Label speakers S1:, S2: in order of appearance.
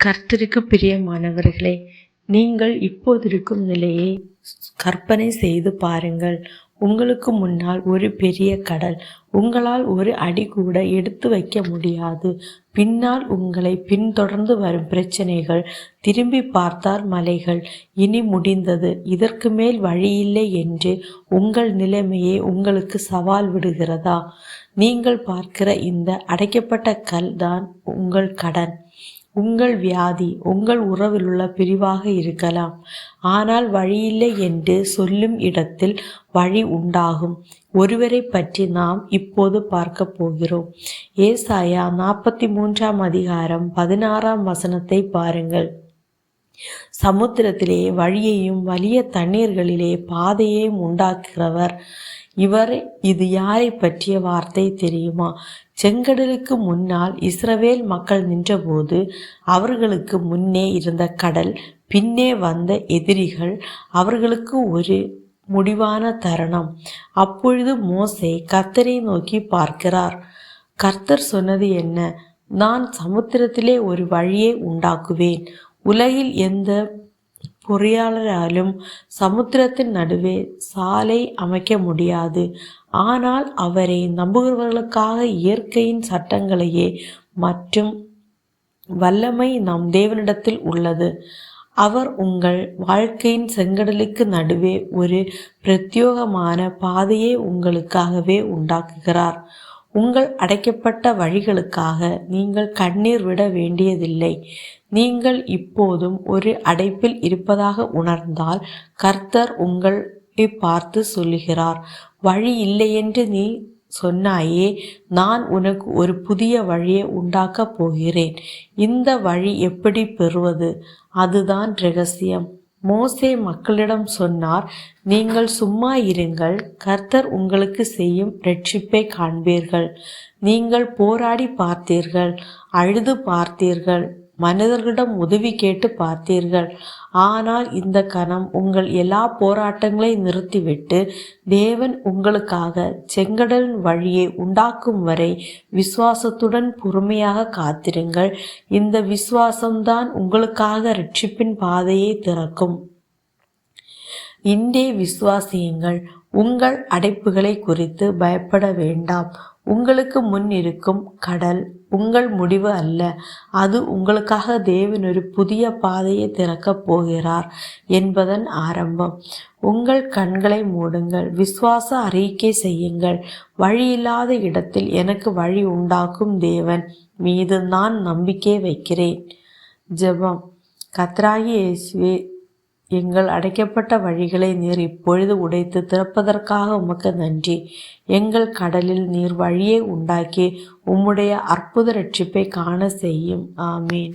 S1: கர்த்தருக்கு பிரியமானவர்களே நீங்கள் இப்போதிருக்கும் நிலையை கற்பனை செய்து பாருங்கள். உங்களுக்கு முன்னால் ஒரு பெரிய கடல் உங்களால் ஒரு அடி கூட எடுத்து வைக்க முடியாது. பின்னால் உங்களை பின்தொடர்ந்து வரும் பிரச்சனைகள் திரும்பி பார்த்தார் மலைகள். இனி முடிந்தது இதற்கு மேல் வழியில்லை என்று உங்கள் நிலைமையே உங்களுக்கு சவால் விடுகிறதா? நீங்கள் பார்க்கிற இந்த அடைக்கப்பட்ட கல் தான் உங்கள் கடன். உங்கள் வியாதி உங்கள் உறவிலுள்ள பிரிவாக இருக்கலாம். ஆனால் வழியில்லை என்று சொல்லும் இடத்தில் வழி உண்டாகும். ஒருவரை பற்றி நாம் இப்போது பார்க்க போகிறோம். ஏசாயா நாற்பத்தி மூன்றாம் அதிகாரம் பதினாறாம் வசனத்தை பாருங்கள். சமுத்திரத்திலே வழியையும் வலிய தண்ணீர்களிலே பாதையையும் உண்டாக்குகிறவர். இவர் இது யாரை பற்றிய வார்த்தை தெரியுமா? செங்கடலுக்கு முன்னால் இஸ்ரவேல் மக்கள் நின்றபோது அவர்களுக்கு முன்னே இருந்த கடல் பின்னே வந்த எதிரிகள் அவர்களுக்கு ஒரு முடிவான தருணம். அப்பொழுது மோசே கர்த்தரை நோக்கி பார்க்கிறார் கர்த்தர் சொன்னது என்ன? நான் சமுத்திரத்திலே ஒரு வழியை உண்டாக்குவேன். உலகில் எந்த பொறியாளராலும் சமுத்திரத்தின் நடுவே சாலை அமைக்க முடியாது. ஆனால் அவரை நம்புகிறவர்களுக்காக இயற்கையின் சட்டங்களையே மற்றும் வல்லமை நம் தேவனிடத்தில் உள்ளது. அவர் உங்கள் வாழ்க்கையின் செங்கடலுக்கு நடுவே ஒரு பிரத்யோகமான பாதையை உங்களுக்காகவே உண்டாக்குகிறார். உங்கள் அடைக்கப்பட்ட வழிகளுக்காக நீங்கள் கண்ணீர் விட வேண்டியதில்லை. நீங்கள் இப்போதும் ஒரு அடைப்பில் இருப்பதாக உணர்ந்தால் கர்த்தர் உங்களை பார்த்து சொல்லுகிறார். வழி இல்லையென்று நீ சொன்னாயே நான் உனக்கு ஒரு புதிய வழியை உண்டாக்கப் போகிறேன். இந்த வழி எப்படி பெறுவது? அதுதான் ரகசியம். மோசே மக்களிடம் சொன்னார் நீங்கள் சும்மா இருங்கள் கர்த்தர் உங்களுக்கு செய்யும் ரட்சிப்பை காண்பீர்கள். நீங்கள் போராடி பார்த்தீர்கள் அழுது பார்த்தீர்கள். மனிதர்களிடம் உதவி கேட்டு பார்த்தீர்கள். ஆனால் இந்த கணம் உங்கள் எல்லா போராட்டங்களையும் நிறுத்திவிட்டு தேவன் உங்களுக்காக செங்கடலின் வழியை உண்டாக்கும் வரை விசுவாசத்துடன் பொறுமையாக காத்திருங்கள். இந்த விசுவாசம்தான் உங்களுக்காக ரட்சிப்பின் பாதையை திறக்கும். இன்றே விசுவாசியுங்கள். உங்கள் அடைப்புகளை குறித்து பயப்பட வேண்டாம். உங்களுக்கு முன் இருக்கும் கடல் உங்கள் முடிவு அல்ல. அது உங்களுக்காக தேவன் ஒரு புதிய பாதையை திறக்கப் போகிறார் என்பதன் ஆரம்பம். உங்கள் கண்களை மூடுங்கள். விசுவாச அறிக்கை செய்யுங்கள். வழியில்லாத இடத்தில் எனக்கு வழி உண்டாக்கும் தேவன் மீது நான் நம்பிக்கை வைக்கிறேன். ஜெபம். கத்ராகி இயேசுவே எங்கள் அடைக்கப்பட்ட வழிகளை நீர் இப்பொழுது உடைத்து திறப்பதற்காக உமக்கு நன்றி. எங்கள் கடலில் நீர் வழியை உண்டாக்கி உம்முடைய அற்புத ரட்சிப்பை காண செய்யும். ஆமீன்.